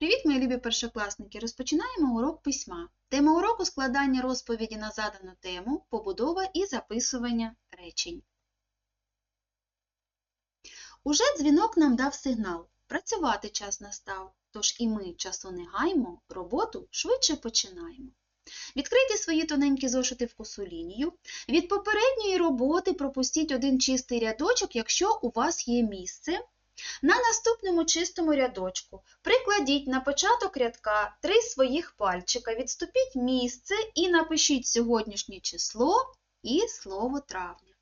Привіт, мої любі першокласники! Розпочинаємо урок письма. Тема уроку складання розповіді на задану тему, побудова і записування речень. Уже дзвінок нам дав сигнал. Працювати час настав, тож і ми часу не гаймо, роботу швидше починаємо. Відкрийте свої тоненькі зошити в косу лінію. Від попередньої роботи пропустіть один чистий рядочок, якщо у вас є місце. На наступному чистому рядочку прикладіть на початок рядка три своїх пальчика, відступіть місце і напишіть сьогоднішнє число і слово травня.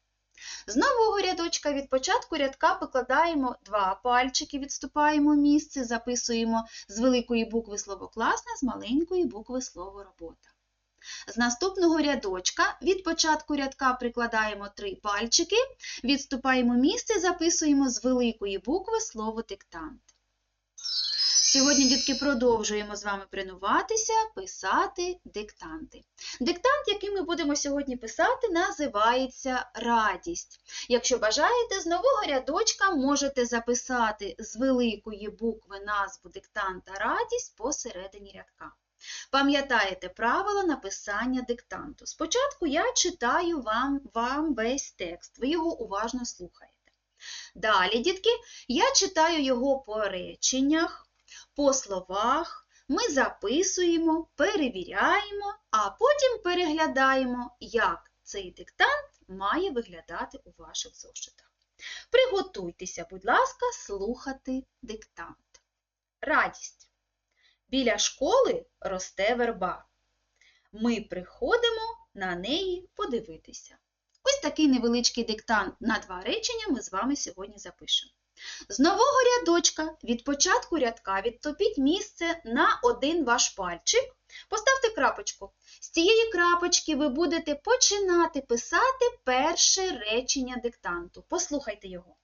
З нового рядочка від початку рядка покладаємо два пальчики, відступаємо місце, записуємо з великої букви слово класне, з маленької букви слово робота. З наступного рядочка від початку рядка прикладаємо три пальчики, відступаємо місце, записуємо з великої букви слово диктант. Сьогодні, дітки, продовжуємо з вами тренуватися, писати диктанти. Диктант, який ми будемо сьогодні писати, називається радість. Якщо бажаєте, з нового рядочка можете записати з великої букви назву диктанта радість посередині рядка. Пам'ятаєте правила написання диктанту. Спочатку я читаю вам, вам весь текст, ви його уважно слухаєте. Далі, дітки, я читаю його по реченнях, по словах, ми записуємо, перевіряємо, а потім переглядаємо, як цей диктант має виглядати у ваших зошитах. Приготуйтеся, будь ласка, слухати диктант. Радість. Біля школи росте верба. Ми приходимо на неї подивитися. Ось такий невеличкий диктант на два речення ми з вами сьогодні запишемо. З нового рядочка від початку рядка відтопіть місце на один ваш пальчик. Поставте крапочку. З цієї крапочки ви будете починати писати перше речення диктанту. Послухайте його.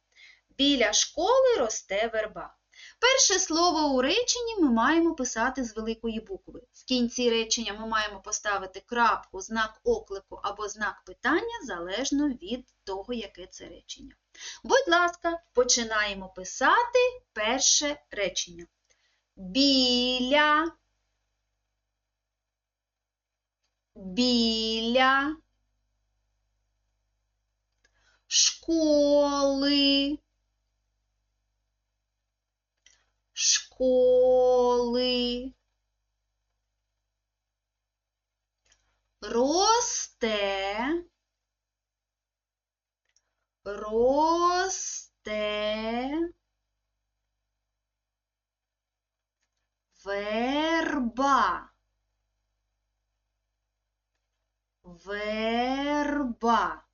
Біля школи росте верба. Перше слово у реченні ми маємо писати з великої букви. В кінці речення ми маємо поставити крапку, знак оклику або знак питання залежно від того, яке це речення. Будь ласка, починаємо писати перше речення. Біля, біля школи. Школи. Росте, росте, верба, верба.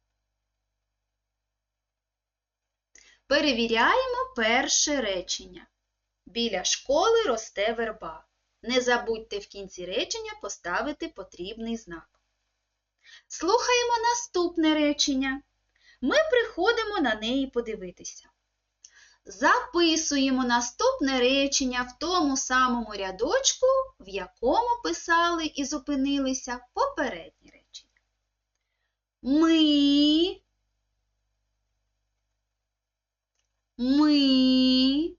Перевіряємо перше речення. Біля школи росте верба. Не забудьте в кінці речення поставити потрібний знак. Слухаємо наступне речення. Ми приходимо на неї подивитися. Записуємо наступне речення в тому самому рядочку, в якому писали і зупинилися попередні речення. Ми, ми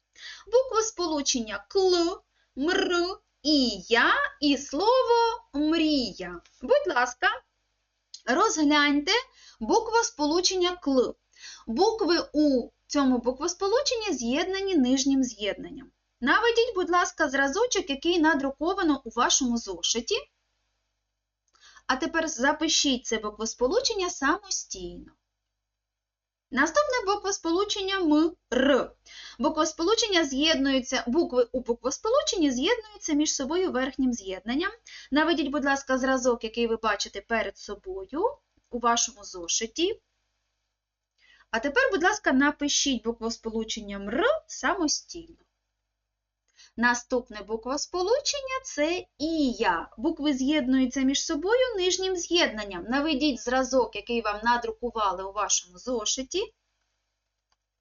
Буквосполучення кл, мр, і я і слово мрія. Будь ласка, розгляньте буквосполучення кл. Букви у цьому буквосполученні з'єднані нижнім з'єднанням. Наведіть, будь ласка, зразочок, який надруковано у вашому зошиті. А тепер запишіть це буквосполучення самостійно. Наступне буквосполучення М, Р. Буквосполучення з'єднуються, букви у буквосполученні з'єднуються між собою верхнім з'єднанням. Наведіть, будь ласка, зразок, який ви бачите перед собою у вашому зошиті. А тепер, будь ласка, напишіть буквосполученням Р самостійно. Наступне буквосполучення це Ія. Букви з'єднуються між собою нижнім з'єднанням. Наведіть зразок, який вам надрукували у вашому зошиті.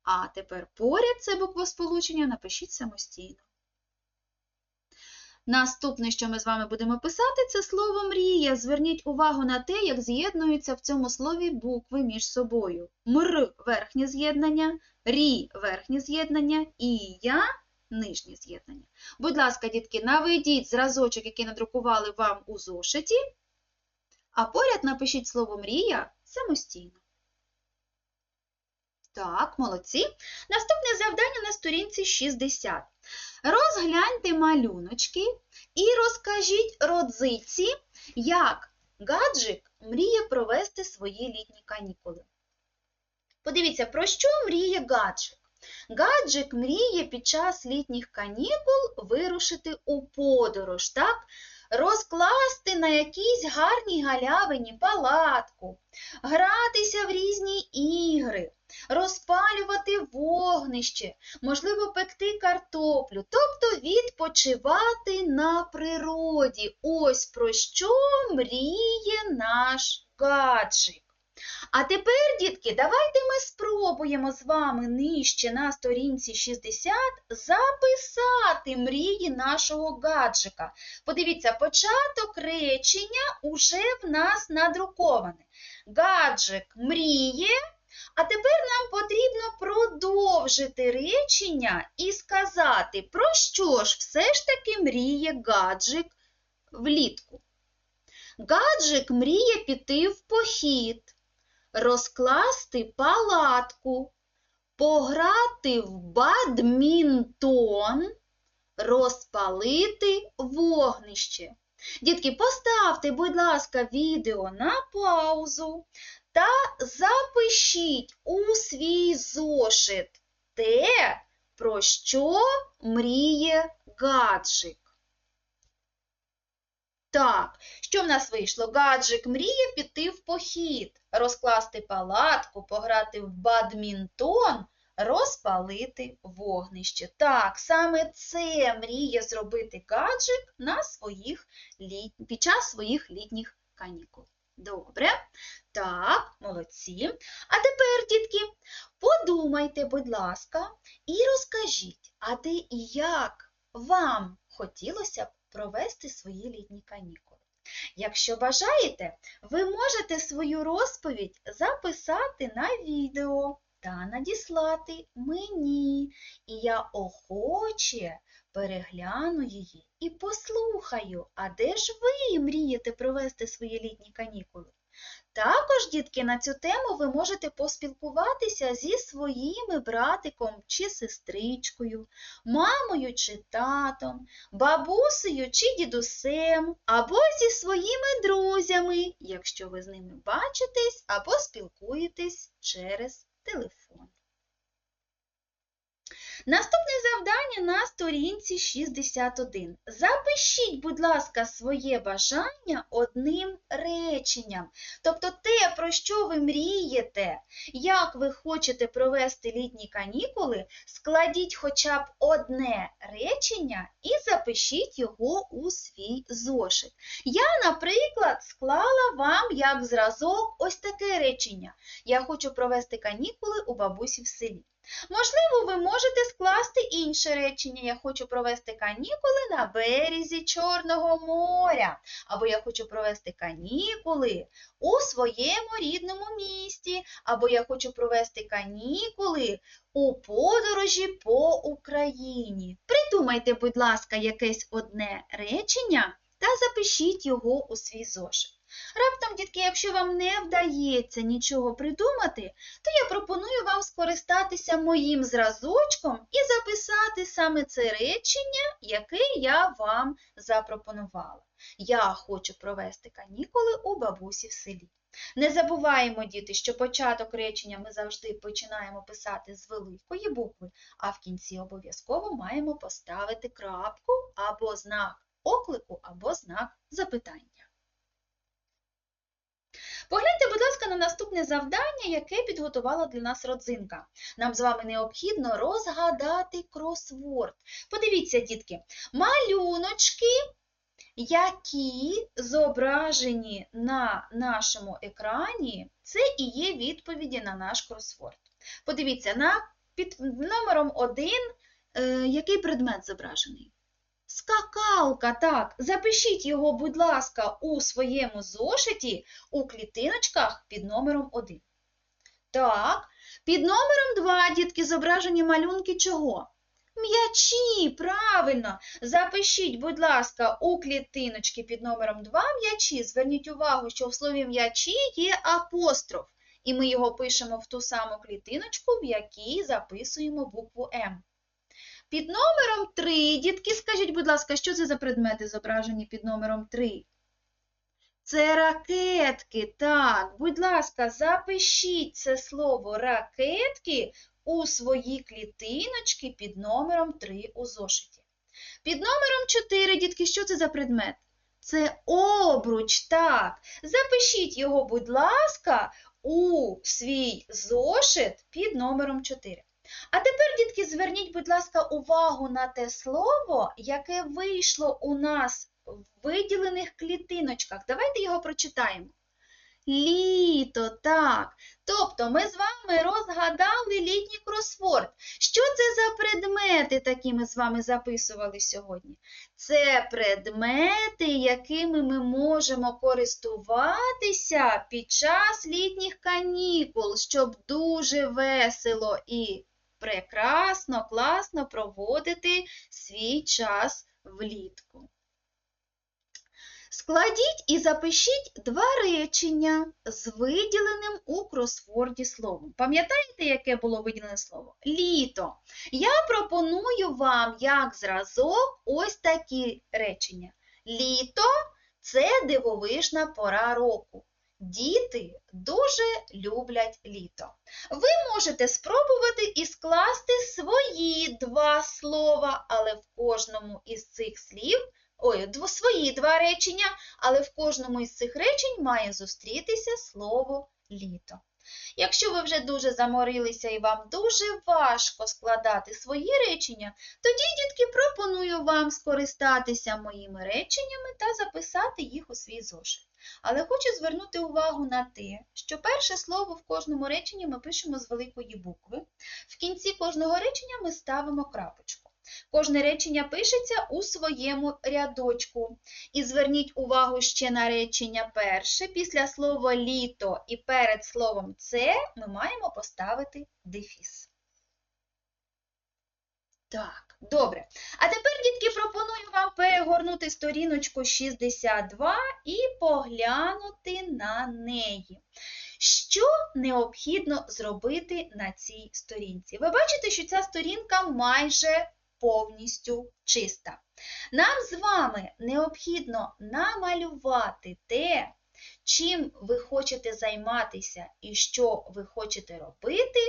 А тепер поряд це буквосполучення напишіть самостійно. Наступне, що ми з вами будемо писати, це слово мрія. Зверніть увагу на те, як з'єднуються в цьому слові букви між собою. Мр верхнє з'єднання, рі верхнє з'єднання і я нижнє з'єднання. Будь ласка, дітки, наведіть зразочок, який надрукували вам у зошиті, а поряд напишіть слово мрія самостійно. Так, молодці. Наступне завдання на сторінці 60. Розгляньте малюночки і розкажіть родзиці, як гаджик мріє провести свої літні канікули. Подивіться, про що мріє гаджик? Гаджик мріє під час літніх канікул вирушити у подорож, так? розкласти на якійсь гарній галявині палатку, гратися в різні ігри, розпалювати вогнище, можливо, пекти картоплю, тобто відпочивати на природі. Ось про що мріє наш гаджик. А тепер, дітки, давайте ми спробуємо з вами нижче на сторінці 60 записати мрії нашого гаджика. Подивіться, початок речення уже в нас надруковане. Гаджик мріє, а тепер нам потрібно продовжити речення і сказати, про що ж все ж таки мріє гаджик влітку. Гаджик мріє піти в похід розкласти палатку, пограти в бадмінтон, розпалити вогнище. Дітки, поставте, будь ласка, відео на паузу та запишіть у свій зошит те, про що мріє гаджик. Так, що в нас вийшло? Гаджик мріє піти в похід, розкласти палатку, пограти в бадмінтон, розпалити вогнище. Так, саме це мріє зробити гаджик на своїх літ... під час своїх літніх канікул. Добре. Так, молодці. А тепер, дітки, подумайте, будь ласка, і розкажіть, а де і як вам хотілося б провести свої літні канікули? Якщо бажаєте, ви можете свою розповідь записати на відео та надіслати мені, і я охоче перегляну її і послухаю, а де ж ви мрієте провести свої літні канікули? Також, дітки, на цю тему ви можете поспілкуватися зі своїми братиком чи сестричкою, мамою чи татом, бабусею чи дідусем, або зі своїми друзями, якщо ви з ними бачитесь або спілкуєтесь через телефон. Наступне завдання на сторінці 61. Запишіть, будь ласка, своє бажання одним реченням. Тобто те, про що ви мрієте, як ви хочете провести літні канікули, складіть хоча б одне речення і запишіть його у свій зошит. Я, наприклад, склала вам як зразок ось таке речення. Я хочу провести канікули у бабусі в селі. Можливо, ви можете скласти інше речення. Я хочу провести канікули на березі Чорного моря. Або я хочу провести канікули у своєму рідному місті. Або я хочу провести канікули у подорожі по Україні. Придумайте, будь ласка, якесь одне речення та запишіть його у свій зошит. Раптом, дітки, якщо вам не вдається нічого придумати, то я пропоную вам скористатися моїм зразочком і записати саме це речення, яке я вам запропонувала. Я хочу провести канікули у бабусі в селі. Не забуваємо, діти, що початок речення ми завжди починаємо писати з великої букви, а в кінці обов'язково маємо поставити крапку або знак оклику, або знак запитання. Погляньте, будь ласка, на наступне завдання, яке підготувала для нас родзинка. Нам з вами необхідно розгадати кросворд. Подивіться, дітки, малюночки, які зображені на нашому екрані, це і є відповіді на наш кросворд. Подивіться, на під номером 1 е, який предмет зображений? Скакалка, так. Запишіть його, будь ласка, у своєму зошиті у клітиночках під номером 1. Так, під номером 2, дітки, зображені малюнки чого? М'ячі, правильно. Запишіть, будь ласка, у клітиночки під номером 2 м'ячі. Зверніть увагу, що в слові м'ячі є апостроф. І ми його пишемо в ту саму клітиночку, в якій записуємо букву М. Під номером 3, дітки, скажіть, будь ласка, що це за предмети зображені під номером 3? Це ракетки. Так, будь ласка, запишіть це слово ракетки у свої клітиночки під номером 3 у зошиті. Під номером 4, дітки, що це за предмет? Це обруч, так. Запишіть його, будь ласка, у свій зошит під номером 4. А тепер, дітки, зверніть, будь ласка, увагу на те слово, яке вийшло у нас в виділених клітиночках. Давайте його прочитаємо. Літо, так. Тобто ми з вами розгадали літній кросворд. Що це за предмети, такі ми з вами записували сьогодні? Це предмети, якими ми можемо користуватися під час літніх канікул, щоб дуже весело і прекрасно, класно проводити свій час влітку. Складіть і запишіть два речення з виділеним у кросворді словом. Пам'ятаєте, яке було виділене слово? Літо. Я пропоную вам, як зразок, ось такі речення. Літо це дивовижна пора року. Діти дуже люблять літо. Ви можете спробувати і скласти свої два слова, але в кожному із цих слів, ой, свої два речення, але в кожному із цих речень має зустрітися слово літо. Якщо ви вже дуже заморилися і вам дуже важко складати свої речення, тоді, дітки, пропоную вам скористатися моїми реченнями та записати їх у свій зошит. Але хочу звернути увагу на те, що перше слово в кожному реченні ми пишемо з великої букви. В кінці кожного речення ми ставимо крапочку. Кожне речення пишеться у своєму рядочку. І зверніть увагу ще на речення перше. Після слова літо і перед словом це ми маємо поставити дефіс. Так, добре. А тепер, дітки, пропоную вам перегорнути сторіночку 62 і поглянути на неї. Що необхідно зробити на цій сторінці? Ви бачите, що ця сторінка майже повністю чиста. Нам з вами необхідно намалювати те, чим ви хочете займатися і що ви хочете робити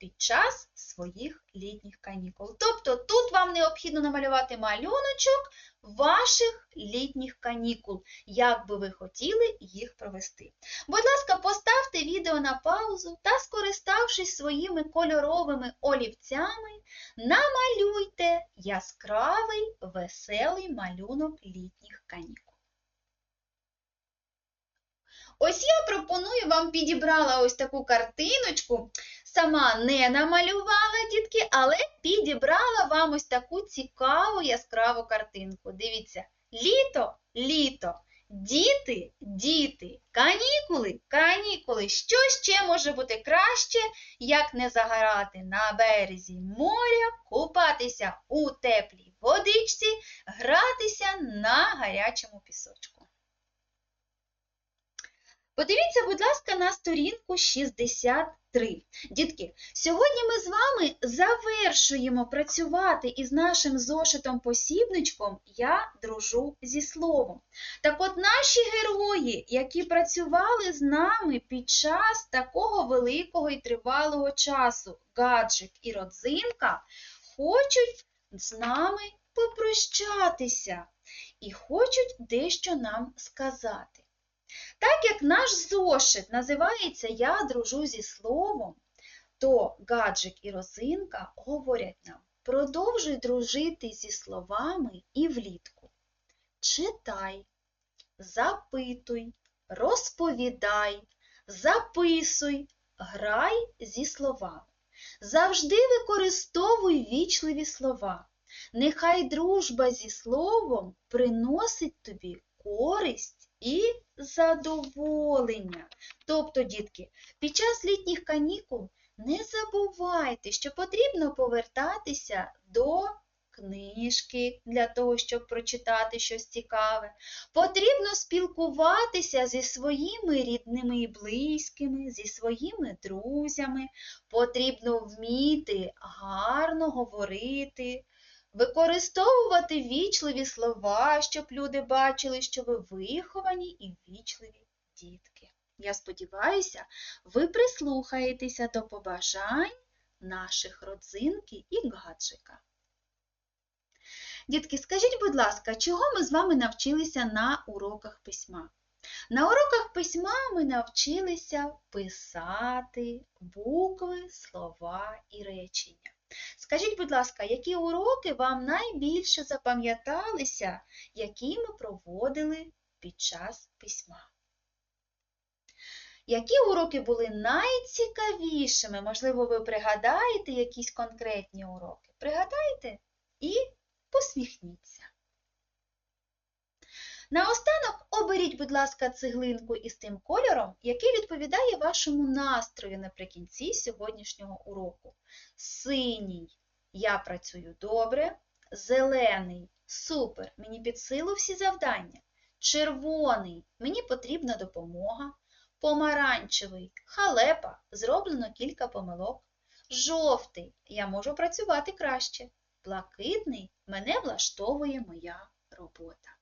під час своїх літніх канікул. Тобто тут вам необхідно намалювати малюночок ваших літніх канікул, як би ви хотіли їх провести. Будь ласка, поставте відео на паузу та, скориставшись своїми кольоровими олівцями, намалюйте яскравий веселий малюнок літніх канікул. Ось я пропоную вам підібрала ось таку картиночку. Сама не намалювала, дітки, але підібрала вам ось таку цікаву яскраву картинку. Дивіться, літо, літо, діти, діти, канікули, канікули. Що ще може бути краще, як не загорати на березі моря, купатися у теплій водичці, гратися на гарячому пісочку. Подивіться, будь ласка, на сторінку 63. Дітки, сьогодні ми з вами завершуємо працювати із нашим зошитом-посібничком Я дружу зі словом. Так от наші герої, які працювали з нами під час такого великого і тривалого часу, гаджик і родзинка, хочуть з нами попрощатися і хочуть дещо нам сказати. Так як наш зошит називається Я дружу зі словом, то гаджик і розинка говорять нам продовжуй дружити зі словами і влітку. Читай, запитуй, розповідай, записуй, грай зі словами. Завжди використовуй вічливі слова. Нехай дружба зі словом приносить тобі користь і задоволення. Тобто, дітки, під час літніх канікул не забувайте, що потрібно повертатися до книжки для того, щоб прочитати щось цікаве. Потрібно спілкуватися зі своїми рідними і близькими, зі своїми друзями. Потрібно вміти гарно говорити. Використовувати вічливі слова, щоб люди бачили, що ви виховані і вічливі дітки. Я сподіваюся, ви прислухаєтеся до побажань наших родзинки і гаджика. Дітки, скажіть, будь ласка, чого ми з вами навчилися на уроках письма? На уроках письма ми навчилися писати букви, слова і речення. Скажіть, будь ласка, які уроки вам найбільше запам'яталися, які ми проводили під час письма? Які уроки були найцікавішими? Можливо, ви пригадаєте якісь конкретні уроки? Пригадайте і посміхніться. Наостанок оберіть, будь ласка, цеглинку із тим кольором, який відповідає вашому настрою наприкінці сьогоднішнього уроку. Синій я працюю добре, зелений супер, мені під силу всі завдання. Червоний мені потрібна допомога. Помаранчевий халепа, зроблено кілька помилок. Жовтий я можу працювати краще. Блакитний мене влаштовує моя робота.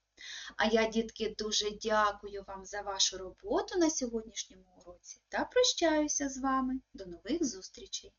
А я, дітки, дуже дякую вам за вашу роботу на сьогоднішньому уроці та прощаюся з вами. До нових зустрічей!